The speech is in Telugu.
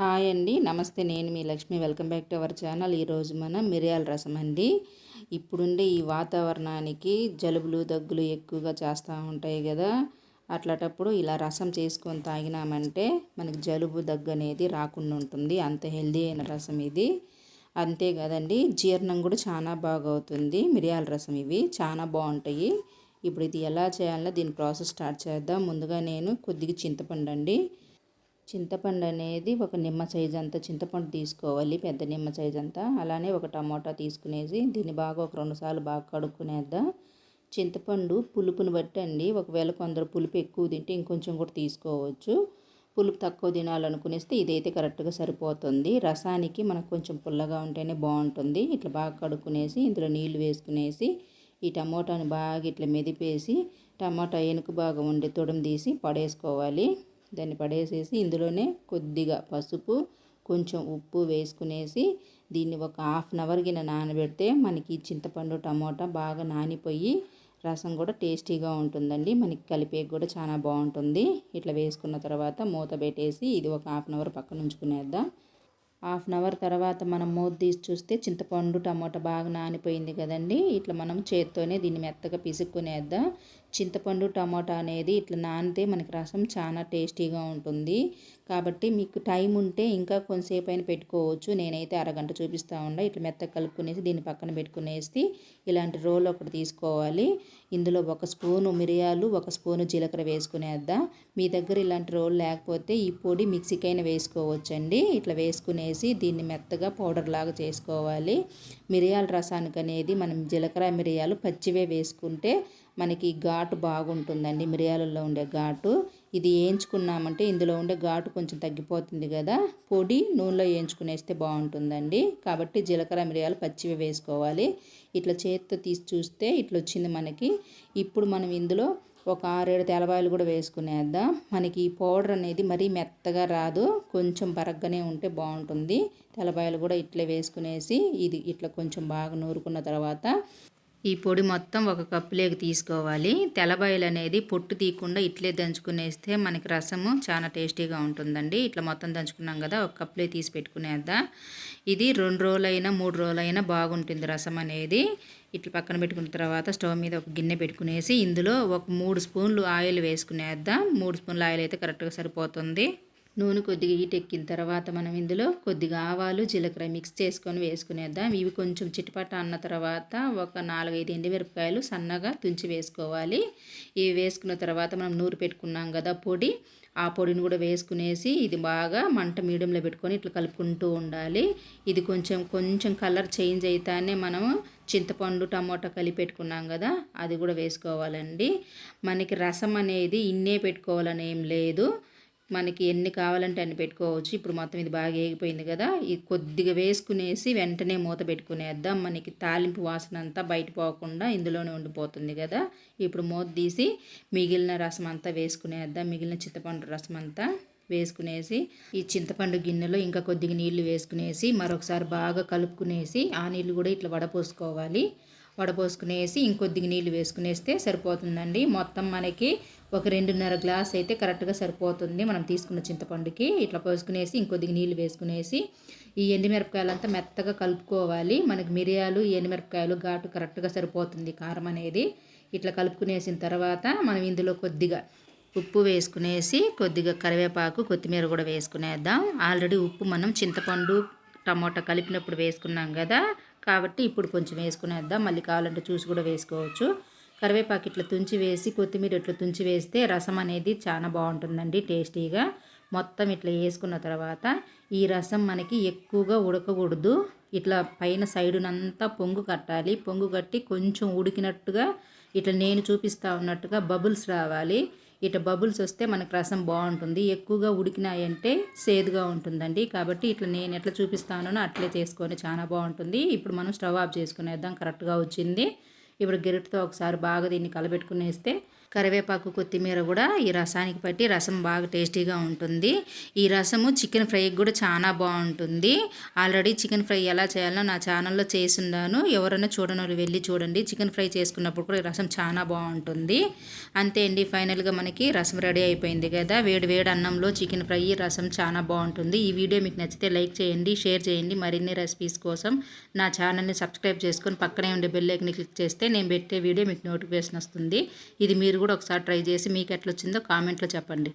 హాయ్ అండి. నమస్తే నేను మీ Lakshmi. Welcome back to our channel. ఈరోజు మనం మిరియాల రసం అండి. ఇప్పుడుండే ఈ వాతావరణానికి జలుబులు దగ్గులు ఎక్కువగా చేస్తూ ఉంటాయి కదా. అట్లాటప్పుడు ఇలా రసం చేసుకొని తాగినామంటే మనకి జలుబు దగ్గు అనేది రాకుండా ఉంటుంది. అంత హెల్దీ అయిన రసం ఇది. అంతే కదండి. జీర్ణం కూడా చాలా బాగా అవుతుంది. మిరియాల రసం ఇవి చాలా బాగుంటాయి. ఇప్పుడు ఇది ఎలా చేయాలో దీని ప్రాసెస్ స్టార్ట్ చేద్దాం. ముందుగా నేను కొద్దిగా చింతపండు అండి. చింతపండు అనేది ఒక నిమ్మ సైజ్ అంతా చింతపండు తీసుకోవాలి పెద్ద నిమ్మ సైజ్ అంతా. అలానే ఒక టమోటా తీసుకునేసి దీన్ని బాగా ఒక రెండు సార్లు బాగా కడుక్కునేద్దాం. చింతపండు పులుపుని బట్టి అండి ఒకవేళ కొందరు పులుపు ఎక్కువ తింటే ఇంకొంచెం కూడా తీసుకోవచ్చు. పులుపు తక్కువ తినాలనుకునేస్తే ఇదైతే కరెక్ట్గా సరిపోతుంది. రసానికి మనకు కొంచెం పుల్లగా ఉంటేనే బాగుంటుంది. ఇట్లా బాగా కడుక్కునేసి ఇందులో నీళ్ళు వేసుకునేసి ఈ టమోటాని బాగా ఇట్లా మెదిపేసి టమాటా ఎనుక బాగా ఉండి తొడుము తీసి పడేసుకోవాలి. దాన్ని పడేసేసి ఇందులోనే కొద్దిగా పసుపు కొంచెం ఉప్పు వేసుకునేసి దీన్ని ఒక హాఫ్ అన్ అవర్ గిన్నె నానబెడితే మనకి చింతపండు టమోటా బాగా నానిపోయి రసం కూడా టేస్టీగా ఉంటుందండి. మనకి కలిపేకి కూడా చాలా బాగుంటుంది. ఇట్లా వేసుకున్న తర్వాత మూత పెట్టేసి ఇది ఒక హాఫ్ అన్ అవర్ పక్కన ఉంచుకునేద్దాం. హాఫ్ అన్ అవర్ తర్వాత మనం మూత తీసి చూస్తే చింతపండు టమాటా బాగా నానిపోయింది కదండి. ఇట్లా మనం చేత్తోనే దీన్ని మెత్తగా పిసుక్కునేద్దాం. చింతపండు టమాటా అనేది ఇట్లా నానితే మనకి రసం చాలా టేస్టీగా ఉంటుంది. కాబట్టి మీకు టైం ఉంటే ఇంకా కొంతసేపు అయినా పెట్టుకోవచ్చు. నేనైతే అరగంట చూపిస్తూ ఉండ. ఇట్లా మెత్తగా కలుపుకునేసి దీన్ని పక్కన పెట్టుకునేసి ఇలాంటి రోల్ ఒకటి తీసుకోవాలి. ఇందులో ఒక స్పూను మిరియాలు ఒక స్పూను జీలకర్ర వేసుకునేద్దాం. మీ దగ్గర ఇలాంటి రోల్ లేకపోతే ఈ పొడి మిక్సీకైనా వేసుకోవచ్చండి. ఇట్లా వేసుకునేసి దీన్ని మెత్తగా పౌడర్ లాగా చేసుకోవాలి. మిరియాల రసానికి అనేది మనం జీలకర్ర మిరియాలు పచ్చివే వేసుకుంటే మనకి ఘాటు బాగుంటుందండి. మిరియాలలో ఉండే ఘాటు. ఇది వేయించుకున్నామంటే ఇందులో ఉండే ఘాటు కొంచెం తగ్గిపోతుంది కదా. పొడి నూనెలో వేయించుకునేస్తే బాగుంటుందండి. కాబట్టి జీలకర్ర మిరియాలు పచ్చివి వేసుకోవాలి. ఇట్లా చేతితో తీసి చూస్తే ఇట్లా వచ్చింది మనకి. ఇప్పుడు మనం ఇందులో ఒక ఆరేడు తెలవాయలు కూడా వేసుకునేద్దాం. మనకి ఈ పౌడర్ అనేది మరీ మెత్తగా రాదు. కొంచెం బరగ్గానే ఉంటే బాగుంటుంది. తెలబాయలు కూడా ఇట్లే వేసుకునేసి ఇది ఇట్లా కొంచెం బాగా నూరుకున్న తర్వాత ఈ పొడి మొత్తం ఒక కప్పులోకి తీసుకోవాలి. తెల్లబాయలు అనేది పొట్టు తీయకుండా ఇట్లే దంచుకునేస్తే మనకి రసము చాలా టేస్టీగా ఉంటుందండి. ఇట్లా మొత్తం దంచుకున్నాం కదా ఒక కప్పులే తీసి పెట్టుకునేద్దాం. ఇది రెండు రోజులైనా మూడు రోజులైనా బాగుంటుంది రసం అనేది. ఇట్లా పక్కన పెట్టుకున్న తర్వాత స్టవ్ మీద ఒక గిన్నె పెట్టుకునేసి ఇందులో ఒక మూడు స్పూన్లు ఆయిల్ వేసుకునేద్దాం. మూడు స్పూన్లు ఆయిల్ అయితే కరెక్ట్గా సరిపోతుంది. నూనె కొద్దిగా హీట్ ఎక్కిన తర్వాత మనం ఇందులో కొద్దిగా ఆవాలు జీలకర్ర మిక్స్ చేసుకొని వేసుకునేద్దాం. ఇవి కొంచెం చిటపట అన్న తర్వాత ఒక నాలుగైదు ఎండుమిరపకాయలు సన్నగా తుంచి వేసుకోవాలి. ఇవి వేసుకున్న తర్వాత మనం నూరు పెట్టుకున్నాం కదా పొడి ఆ పొడిని కూడా వేసుకునేసి ఇది బాగా మంట మీడియంలో పెట్టుకొని ఇట్లా కలుపుకుంటూ ఉండాలి. ఇది కొంచెం కొంచెం కలర్ చేంజ్ అయితేనే మనము చింతపండు టమోటా కలిపి పెట్టుకున్నాం కదా అది కూడా వేసుకోవాలండి. మనకి రసం అనేది ఇన్నే పెట్టుకోవాలని ఏం లేదు. మనకి ఎన్ని కావాలంటే అన్ని పెట్టుకోవచ్చు. ఇప్పుడు మొత్తం ఇది బాగా ఏగిపోయింది కదా. ఇది కొద్దిగా వేసుకునేసి వెంటనే మూత పెట్టుకునేద్దాం. మనకి తాలింపు వాసన అంతా బయట పోకుండా ఇందులోనే ఉండిపోతుంది కదా. ఇప్పుడు మూత తీసి మిగిలిన రసం అంతా వేసుకునేద్దాం. మిగిలిన చింతపండు రసం అంతా. వేసుకునేసి ఈ చింతపండు గిన్నెలో ఇంకా కొద్దిగా నీళ్ళు వేసుకునేసి మరొకసారి బాగా కలుపుకునేసి ఆ నీళ్ళు కూడా ఇట్లా వడపోసుకోవాలి. వడపోసుకునేసి ఇంకొద్దిగా నీళ్ళు వేసుకునేస్తే సరిపోతుందండి. మొత్తం మనకి ఒక రెండున్నర గ్లాస్ అయితే కరెక్ట్గా సరిపోతుంది మనం తీసుకున్న చింతపండుకి. ఇట్లా పోసుకునేసి ఇంకొద్దిగా నీళ్ళు వేసుకునేసి ఈ ఎండుమిరపకాయలంతా మెత్తగా కలుపుకోవాలి. మనకి మిరియాలు ఎండుమిరపకాయలు ఘాటు కరెక్ట్గా సరిపోతుంది కారం అనేది. ఇట్లా కలుపుకునేసిన తర్వాత మనం ఇందులో కొద్దిగా ఉప్పు వేసుకునేసి కొద్దిగా కరివేపాకు కొత్తిమీర కూడా వేసుకునేద్దాం. ఆల్రెడీ ఉప్పు మనం చింతపండు టమోటా కలిపినప్పుడు వేసుకున్నాం కదా. కాబట్టి ఇప్పుడు కొంచెం వేసుకునేద్దాం. మళ్ళీ కావాలంటే చూసి కూడా వేసుకోవచ్చు. కరివేపాకు ఇట్లా తుంచి వేసి కొత్తిమీర ఇట్లా తుంచి వేస్తే రసం అనేది చాలా బాగుంటుందండి టేస్టీగా. మొత్తం ఇట్లా వేసుకున్న తర్వాత ఈ రసం మనకి ఎక్కువగా ఉడకకూడదు. ఇట్లా పైన సైడునంతా పొంగు కట్టాలి. పొంగు కట్టి కొంచెం ఉడికినట్టుగా ఇట్లా నేను చూపిస్తూ ఉన్నట్టుగా బబుల్స్ రావాలి. ఇట్లా బబుల్స్ వస్తే మనకు రసం బాగుంటుంది. ఎక్కువగా ఉడికినాయంటే సేదుగా ఉంటుందండి. కాబట్టి ఇట్లా నేను ఎట్లా చూపిస్తానో అట్లే చేసుకొని చాలా బాగుంటుంది. ఇప్పుడు మనం స్టవ్ ఆఫ్ చేసుకునేద్దాం. కరెక్ట్గా వచ్చింది. ఇప్పుడు గెరిటితో ఒకసారి బాగా దీన్ని కలబెట్టుకునేస్తే కరివేపాకు కొత్తిమీర కూడా ఈ రసానికి పట్టి రసం బాగా టేస్టీగా ఉంటుంది. ఈ రసము చికెన్ ఫ్రైకి కూడా చాలా బాగుంటుంది. ఆల్రెడీ చికెన్ ఫ్రై ఎలా చేయాలో నా ఛానల్లో చేసున్నాను ఎవరైనా చూడని వెళ్ళి చూడండి. చికెన్ ఫ్రై చేసుకున్నప్పుడు కూడా రసం చాలా బాగుంటుంది. అంతే అండి. ఫైనల్గా మనకి రసం రెడీ అయిపోయింది కదా. వేడి వేడి అన్నంలో చికెన్ ఫ్రై రసం చాలా బాగుంటుంది. ఈ వీడియో మీకు నచ్చితే లైక్ చేయండి షేర్ చేయండి. మరిన్ని రెసిపీస్ కోసం నా ఛానల్ని సబ్స్క్రైబ్ చేసుకొని పక్కనే ఉండే బెల్ క్లిక్ చేస్తే నేను పెట్టే వీడియో మీకు నోటిఫికేషన్ వస్తుంది. ఇది మీరు కూడా ఒకసారి ట్రై చేసి మీకు ఎట్లా వచ్చిందో కామెంట్లో చెప్పండి.